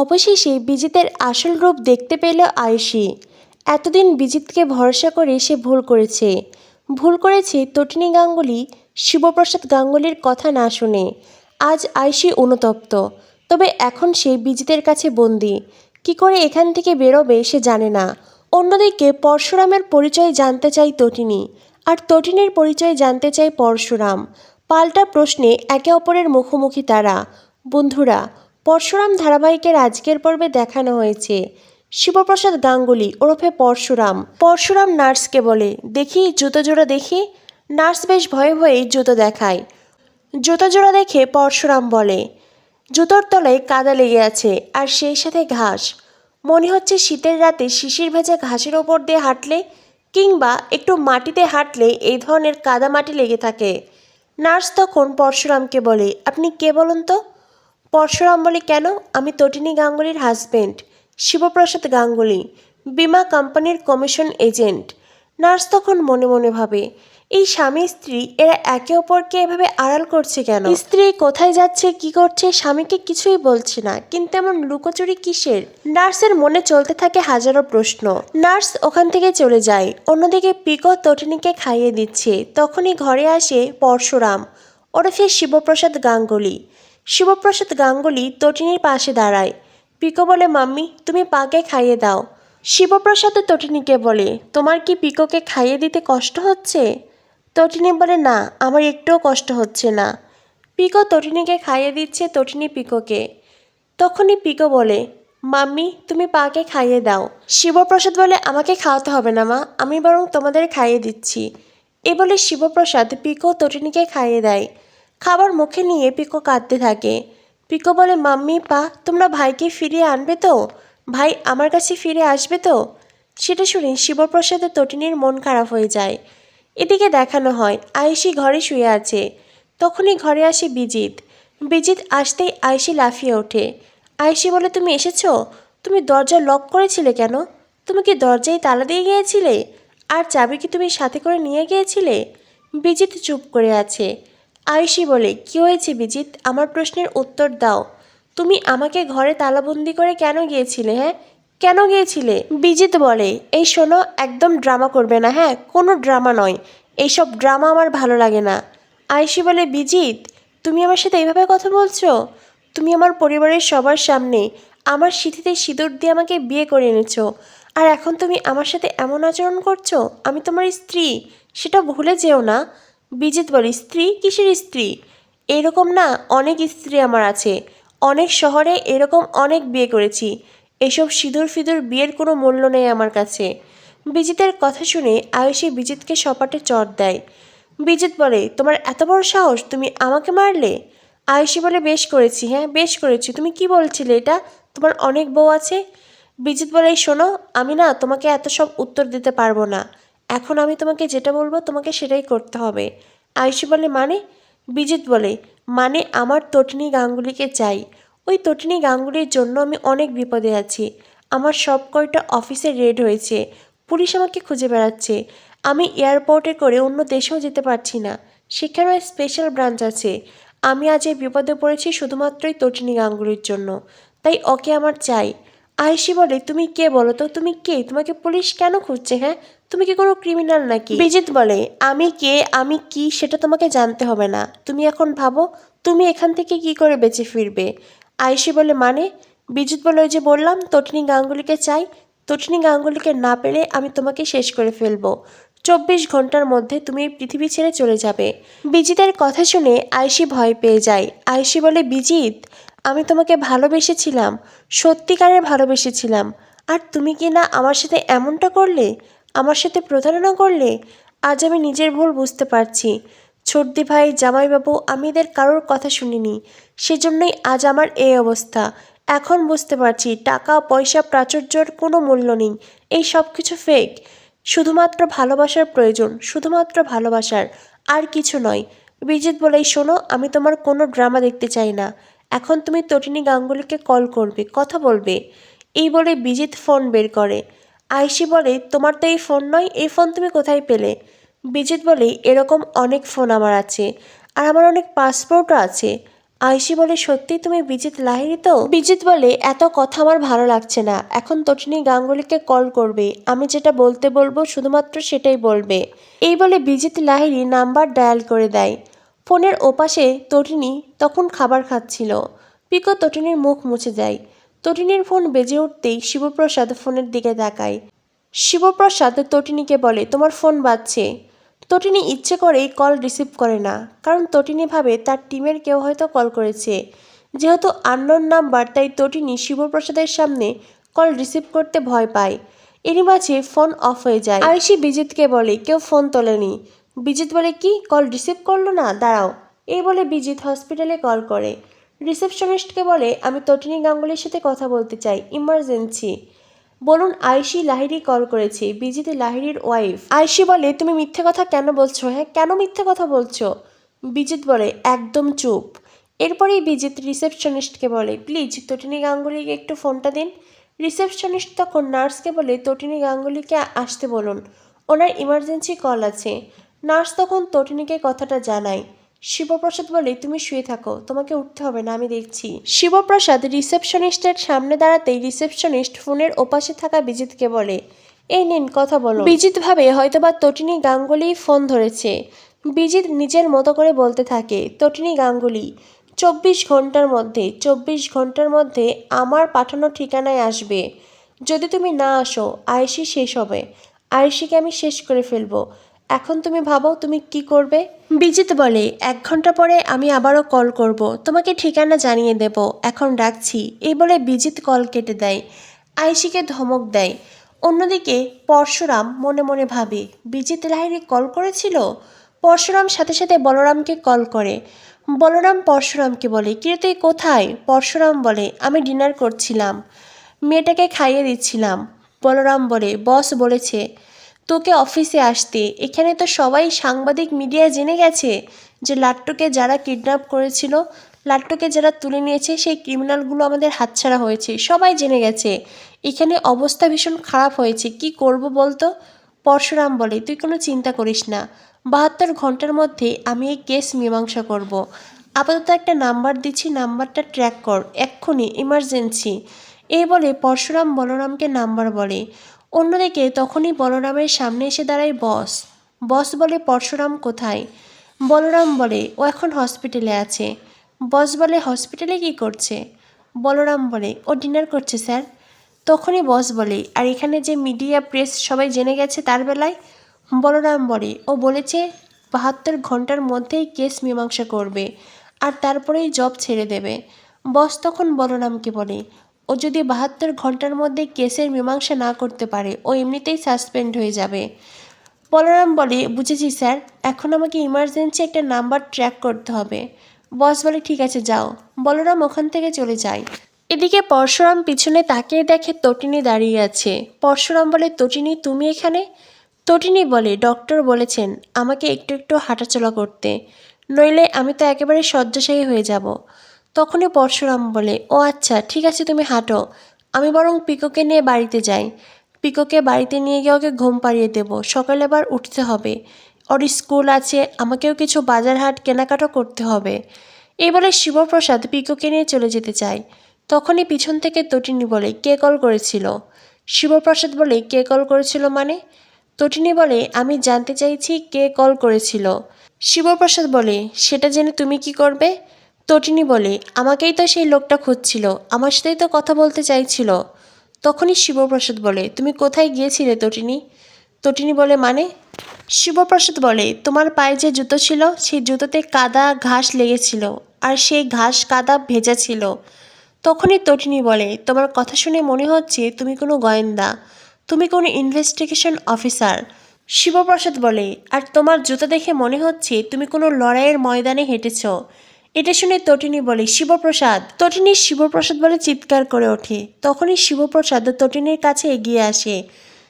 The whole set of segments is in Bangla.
অবশেষে বিজিতের আসল রূপ দেখতে পেল আয়ুষী। এতদিন বিজিতকে ভরসা করে সে ভুল করেছে। ভুল করেছে তটিনী গাঙ্গুলি, শিবপ্রসাদ গাঙ্গুলির কথা না শুনে। আজ আয়ুষী অনুতপ্ত। তবে এখন সে বিজিতের কাছে বন্দি। কি করে এখান থেকে বেরোবে সে জানে না। অন্যদিকে পরশুরামের পরিচয় জানতে চাই তটিনী। আর তটিনীর পরিচয় জানতে চাই পরশুরাম। পাল্টা প্রশ্নে একে অপরের মুখোমুখি তারা। বন্ধুরা পরশুরাম ধারাবাহিকের আজকের পর্বে দেখানো হয়েছে। শিবপ্রসাদ গাঙ্গুলি ওরফে পরশুরাম। পরশুরাম নার্সকে বলে, দেখি, জুতো জোড়া দেখি? নার্স বেশ ভয়ে ভয়ে জুতো দেখায়। জুতো জোড়া দেখে পরশুরাম বলে, জুতোর তলায় কাদা লেগে আছে আর সেই সাথে ঘাস। মনে হচ্ছে শীতের রাতে শিশির ভেজা ঘাসের ওপর দিয়ে হাঁটলে কিংবা একটু মাটিতে হাঁটলে এই ধরনের কাদা মাটি লেগে থাকে। নার্স তখন পরশুরামকে বলে, আপনি কে বলুন তো? পরশুরাম বলে, কেন? আমি তটিনী গাঙ্গুলির হাজবেন্ড শিবপ্রসাদ গাঙ্গুলি, বিমা কোম্পানির কমিশন এজেন্ট নার্স তখন মনে মনে ভাবে, এই স্বামী স্ত্রী, এরা একে অপরকে এভাবে আড়াল করছে কেন? স্ত্রী কোথায় যাচ্ছে, কি করছে, স্বামীকে কিছুই বলছে না, কিন্তু এমন লুকোচুরি কিসের? নার্সের মনে চলতে থাকে হাজারো প্রশ্ন। নার্স ওখান থেকে চলে যায়। অন্যদিকে পিকো তটিনীকে খাইয়ে দিচ্ছে। তখনই ঘরে আসে পরশুরাম ওরফে শিবপ্রসাদ গাঙ্গুলি। শিবপ্রসাদ গাঙ্গুলি তটিনীর পাশে দাঁড়ায়। পিকো বলে, মাম্মি, তুমি পাকে খাইয়ে দাও। শিবপ্রসাদ তটিনীকে বলে, তোমার কি পিকোকে খাইয়ে দিতে কষ্ট হচ্ছে? তটিনী বলে, না, আমার একটুও কষ্ট হচ্ছে না। পিকো তটিনীকে খাইয়ে দিচ্ছে তটিনী পিকোকে। তখনই পিকো বলে, মাম্মি, তুমি পাকে খাইয়ে দাও। শিবপ্রসাদ বলে, আমাকে খাওয়াতে হবে না, মা, আমি বরং তোমাদের খাইয়ে দিচ্ছি। এ বলে শিবপ্রসাদ পিকো তটিনীকে খাইয়ে দেয়। খাবার মুখে নিয়ে পিকো কাঁদতে থাকে। পিকো বলে, মাম্মি, পা, তোমরা ভাইকে ফিরিয়ে আনবে তো? ভাই আমার কাছে ফিরে আসবে তো? সেটা শুনে শিবপ্রসাদের তটিনীর মন খারাপ হয়ে যায়। এদিকে দেখানো হয়, আয়েশি ঘরে শুয়ে আছে। তখনই ঘরে আসে বিজিত। বিজিত আসতেই আয়েশি লাফিয়ে ওঠে। আয়েশি বলে, তুমি এসেছ? তুমি দরজা লক করেছিলে কেন? তুমি কি দরজায় তালা দিয়ে গিয়েছিলে? আর চাবি কি তুমি সাথে করে নিয়ে গিয়েছিলে? বিজিত চুপ করে আছে। আয়েশি বলে, কি হয়েছে বিজিত আমার প্রশ্নের উত্তর দাও। তুমি আমাকে ঘরে তালাবন্দি করে কেন গিয়েছিলে হ্যাঁ? কেন গিয়েছিলে? বিজিত বলে, এই শোনো, একদম ড্রামা করবে না হ্যাঁ? কোনো ড্রামা নয়। এইসব ড্রামা আমার ভালো লাগে না। আয়েশি বলে বিজিত তুমি আমার সাথে এইভাবে কথা বলছো? তুমি আমার পরিবারের সবার সামনে আমার সিঁথিতে সিঁদুর দিয়ে আমাকে বিয়ে করে এনেছো। আর এখন তুমি আমার সাথে এমন আচরণ করছ? আমি তোমার স্ত্রী, সেটা ভুলে যেও না। বিজিত বলে, স্ত্রী? কিসের স্ত্রী? এরকম না, অনেক স্ত্রী আমার আছে। অনেক শহরে এরকম অনেক বিয়ে করেছি। এসব সিঁদুর ফিদুর বিয়ের কোনো মূল্য নেই আমার কাছে। বিজিতের কথা শুনে আয়ুষী বিজিতকে সপাটে চট দেয়। বিজিত বলে, তোমার এত বড় সাহস, তুমি আমাকে মারলে? আয়ুষী বলে, বেশ করেছি হ্যাঁ বেশ করেছি। তুমি কি বলছিলে এটা? তোমার অনেক বউ আছে? বিজিত বলে শোনো, আমি না তোমাকে এত সব উত্তর দিতে পারব না। এখন আমি তোমাকে যেটা বলব, তোমাকে সেটাই করতে হবে। আয়ুষী বলে মানে? বিজিত বলে মানে আমার তটিনী গাঙ্গুলিকে চাই। ওই তটিনী গাঙ্গুলির জন্য আমি অনেক বিপদে আছি। আমার সব কয়টা অফিসে রেড হয়েছে। পুলিশ আমাকে খুঁজে বেড়াচ্ছে। আমি এয়ারপোর্টে করে অন্য দেশেও যেতে পারছি না। সেখানেও স্পেশাল ব্রাঞ্চ আছে। আমি আজ এই বিপদে পড়েছি শুধুমাত্রই তটিনী গাঙ্গুলির জন্য। তাই ওকে আমার চাই। আয়েশি বলে, তুমি কে বলো তো? তুমি কে? তোমাকে পুলিশ কেন খুঁজছে হ্যাঁ? তুমি কি কোনো ক্রিমিনাল নাকি? বিজিত বলে, আমি কে, আমি কি সেটা তোমাকে জানতে হবে না। তুমি এখন ভাবো, তুমি এখান থেকে কি করে বেঁচে ফিরবে? আয়েশি বলে মানে? বিজিত বলে, ওই যে বললাম, তটিনী গাঙ্গুলিকে চাই। তটিনী গাঙ্গুলিকে না পেলে আমি তোমাকে শেষ করে ফেলব। চব্বিশ ঘণ্টার মধ্যে তুমি এই পৃথিবী ছেড়ে চলে যাবে। বিজিতের কথা শুনে আয়েশি ভয় পেয়ে যায়। আয়েশি বলে বিজিত আমি তোমাকে ভালোবেসেছিলাম, সত্যিকারের ভালোবেসেছিলাম। আর তুমি কি না আমার সাথে এমনটা করলে? আমার সাথে প্রতারণা করলে আজ আমি নিজের ভুল বুঝতে পারছি। ছোটদি ভাই, জামাইবাবু, আমি এদের কারোর কথা শুনিনি। সেজন্যই আজ আমার এই অবস্থা। এখন বুঝতে পারছি টাকা, পয়সা, প্রাচুর্যর কোনো মূল্য নেই। এই সব কিছু ফেক শুধুমাত্র ভালোবাসার প্রয়োজন, শুধুমাত্র ভালোবাসার। আর কিছু নয়। বিজিত বলেই, শোনো, আমি তোমার কোনো ড্রামা দেখতে চাই না। এখন তুমি তটিনী গাঙ্গুলিকে কল করবে, কথা বলবে। এই বলে বিজিত ফোন বের করে। আয়সি বলে, তোমার তো এই ফোন নয়, এই ফোন তুমি কোথায় পেলে? বিজিত বলে, এরকম অনেক ফোন আমার আছে, আর আমার অনেক পাসপোর্টও আছে। আয়সি বলে, সত্যি তুমি বিজিত লাহিরি তো? বিজিত বলে, এত কথা আমার ভালো লাগছে না, এখন তটিনী গাঙ্গুলিকে কল করবে, আমি যেটা বলতে বলব শুধুমাত্র সেটাই বলবে। এই বলে বিজিত লাহিরি নাম্বার ডায়াল করে দেয়। ফোনের ওপাশে তটিনী তখন খাবার খাচ্ছিল। পিকো তটিনীর মুখ মুছে দেয় তটিনীর ফোন বেজে উঠতেই শিবপ্রসাদ ফোনের দিকে তাকায়। শিবপ্রসাদ তটিনীকে বলে, তোমার ফোন বাজছে। তটিনী ইচ্ছে করেই কল রিসিভ করে না, কারণ তটিনী ভাবে তার টিমের কেউ হয়তো কল করেছে। যেহেতু আননোন নাম্বার, তাই তটিনী শিবপ্রসাদের সামনে কল রিসিভ করতে ভয় পায়। এরই মাঝে ফোন অফ হয়ে যায়। আয়ুষী বিজিতকে বলে, কেউ ফোন তোলেনি। বিজিত বলে, কি? কল রিসিভ করল না? দাঁড়াও। এই বলে বিজিত হসপিটালে কল করে। রিসেপশনিস্টকে বলে, আমি তটিনী গাঙ্গুলির সাথে কথা বলতে চাই, ইমার্জেন্সি। বলুন আয়ুষী লাহিড়ি কল করেছি, বিজিত লাহিড়ির ওয়াইফ। আয়ুষী বলে, তুমি মিথ্যে কথা কেন বলছো? হ্যাঁ কেন মিথ্যে কথা বলছো? বিজিত বলে, একদম চুপ। এরপরেই বিজিত রিসেপশনিস্টকে বলে, প্লিজ, তটিনী গাঙ্গুলিকে একটু ফোনটা দিন। রিসেপশনিস্ট তখন নার্সকে বলে, তটিনী গাঙ্গুলিকে আসতে বলুন, ওনার ইমার্জেন্সি কল আছে। নার্স তখন তটিনীকে কথাটা জানায়। শিবপ্রসাদ বলে, তুমি শুয়ে থাকো, তোমাকে উঠতে হবে না, আমি দেখছি। শিবপ্রসাদ রিসেপশনিস্টের সামনে দাঁড়াতেই রিসেপশনিস্ট ফোনের ওপাশে থাকা বিজিতকে বলে, এই নিন, কথা বলো। বিজিত ভাবে হয়তোবা তটিনী গাঙ্গুলি ফোন ধরেছে। বিজিত নিজের মতো করে বলতে থাকে, তটিনী গাঙ্গুলি, চব্বিশ ঘণ্টার মধ্যে, চব্বিশ ঘণ্টার মধ্যে আমার পাঠানো ঠিকানায় আসবে। যদি তুমি না আসো, আয়েশি শেষ হবে। আয়েশিকে আমি শেষ করে ফেলব। এখন তুমি ভাবো তুমি কি করবে? বিজিত বলে, এক ঘণ্টা পরে আমি আবারও কল করব। তোমাকে ঠিকানা জানিয়ে দেব। এখন রাখছি এই বলে বিজিত কল কেটে দেয়। আয়েশিকে ধমক দেয়। অন্যদিকে পরশুরাম মনে মনে ভাবে বিজিত লাহিরি কল করেছিল? পরশুরাম সাথে সাথে বলরামকে কল করে। বলরাম পরশুরামকে বলে, কিরে তুই কোথায়? পরশুরাম বলে, আমি ডিনার করছিলাম। মেয়েটাকে খাইয়ে দিচ্ছিলাম। বলরাম বলে, বস বলেছে। তোকে অফিসে আসতে। এখানে তো সবাই সাংবাদিক মিডিয়া জেনে গেছে যে লাট্টুকে যারা কিডন্যাপ করেছিল, লাট্টুকে যারা তুলে নিয়েছে, সেই ক্রিমিনালগুলো আমাদের হাতছাড়া হয়েছে। সবাই জেনে গেছে। এখানে অবস্থা ভীষণ খারাপ হয়েছে। কি করব বলতো? পরশুরাম বলে, তুই কোনো চিন্তা করিস না। বাহাত্তর ঘণ্টার মধ্যে আমি এই কেস মীমাংসা করব। আপাতত একটা নাম্বার দিচ্ছি, নাম্বারটা ট্র্যাক কর। এক্ষুনি, ইমার্জেন্সি। এই বলে পরশুরাম বলরামকে নাম্বার বলে। অন্যদিকে তখনই বলরামের সামনে এসে দাঁড়ায় বস। বস বলে, পরশুরাম কোথায়? বলরাম বলে, ও এখন হসপিটালে আছে। বস বলে, হসপিটালে কি করছে? বলরাম বলে, ও ডিনার করছে, স্যার। তখনই বস বলে, আর এখানে যে মিডিয়া প্রেস সবাই জেনে গেছে তার বেলায়? বলরাম বলে, ও বলেছে বাহাত্তর ঘণ্টার মধ্যেই কেস মীমাংসা করবে, আর তারপরেই জব ছেড়ে দেবে। বস তখন বলরামকে বলে ও যদি বাহাত্তর ঘণ্টার মধ্যে কেসের মীমাংসা না করতে পারে, ও এমনিতেই সাসপেন্ড হয়ে যাবে। বলরাম বলে, বুঝেছি স্যার, এখন আমাকে ইমার্জেন্সি একটা নাম্বার ট্র্যাক করতে হবে। বস বলে, ঠিক আছে, যাও। বলরাম ওখান থেকে চলে যায়। এদিকে পরশুরাম পিছনে তাকিয়ে দেখে তটিনী দাঁড়িয়ে আছে। পরশুরাম বলে, তটিনী, তুমি এখানে? তটিনী বলে, ডক্টর বলেছেন আমাকে একটু একটু হাঁটাচলা করতে। নইলে আমি তো একেবারে শয্যাশায়ী হয়ে যাব। তখনই পরশুরাম বলে, ও আচ্ছা ঠিক আছে, তুমি হাঁটো। আমি বরং পিকোকে নিয়ে বাড়িতে যাই। পিকোকে বাড়িতে নিয়ে গিয়ে ওকে ঘুম পাড়িয়ে দেব। সকালে আবার উঠতে হবে। ওর স্কুল আছে, আমাকেও কিছু বাজার হাট কেনাকাটা করতে হবে। এই বলে শিবপ্রসাদ পিকোকে নিয়ে চলে যেতে চায়। তখনই পিছন থেকে তটিনী বলে, কে কল করেছিল? শিবপ্রসাদ বলে, কে কল করেছিল মানে? তটিনী বলে, আমি জানতে চাইছি কে কল করেছিল। শিবপ্রসাদ বলে, সেটা জেনে তুমি কি করবে? তটিনী বলে, আমাকেই তো সেই লোকটা খুঁজছিল, আমার সাথেই তো কথা বলতে চাইছিল। তখনই শিবপ্রসাদ বলে, তুমি কোথায় গিয়েছিলে তটিনী তটিনী বলে মানে? শিবপ্রসাদ বলে, তোমার পায়ে যে জুতো ছিল, সেই জুতোতে কাদা ঘাস লেগেছিল, আর সেই ঘাস কাদা ভেজা ছিল। তখনই তটিনী বলে, তোমার কথা শুনে মনে হচ্ছে তুমি কোনো গোয়েন্দা, তুমি কোনো ইনভেস্টিগেশন অফিসার শিবপ্রসাদ বলে, আর তোমার জুতো দেখে মনে হচ্ছে তুমি কোনো লড়াইয়ের ময়দানে হেঁটেছ এটা শুনে তটিনী বলে, শিবপ্রসাদ। তটিনী শিবপ্রসাদ বলে চিৎকার করে ওঠে। তখনই শিবপ্রসাদ তটিনীর কাছে এগিয়ে আসে।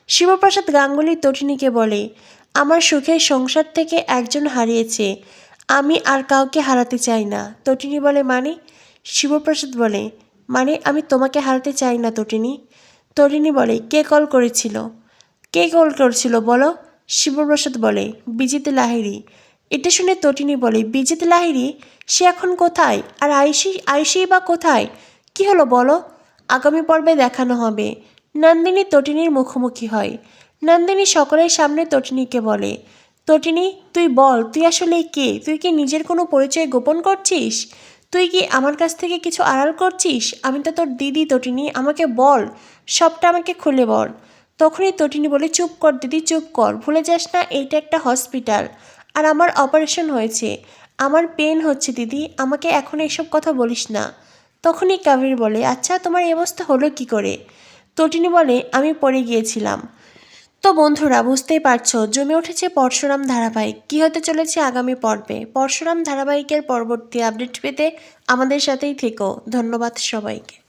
শিবপ্রসাদ গাঙ্গুলি তটিনীকে বলে, আমার সুখের সংসার থেকে একজন হারিয়েছে। আমি আর কাউকে হারাতে চাই না। তটিনী বলে মানে? শিবপ্রসাদ বলে মানে আমি তোমাকে হারাতে চাই না তটিনী। তটিনী বলে, কে কল করেছিল? কে কল করেছিল বলো? শিবপ্রসাদ বলে, বিজিত লাহিড়ি। এটা শুনে তটিনী বলে, বিজিত লাহিরি সে এখন কোথায়? আর আইসি আইসি বা কোথায়? কি হলো বলো? আগামী পর্বে দেখানো হবে। নন্দিনী তটিনীর মুখোমুখি হয়। নন্দিনী সকলের সামনে তটিনীকে বলে, তটিনী, তুই বল, তুই আসলে কে? তুই কি নিজের কোনো পরিচয় গোপন করছিস? তুই কি আমার কাছ থেকে কিছু আড়াল করছিস? আমি তো তোর দিদি তটিনী, আমাকে বল, সবটা আমাকে খুলে বল। তখনই তটিনী বলে, চুপ কর দিদি, চুপ কর, ভুলে যাস না, এইটা একটা হসপিটাল। আর আমার অপারেশন হয়েছে। আমার পেন হচ্ছে, দিদি। আমাকে এখন এসব কথা বলিস না। তখনই কাবির বলে আচ্ছা তোমার এই অবস্থা হলো কি করে? তটিনী বলে, আমি পড়ে গিয়েছিলাম। তো বন্ধুরা, বুঝতেই পারছ, জমে উঠেছে পরশুরাম ধারাবাহিক। কী হতে চলেছে আগামী পর্বে? পরশুরাম ধারাবাহিকের পরবর্তী আপডেট পেতে আমাদের সাথেই থেকো। ধন্যবাদ সবাইকে।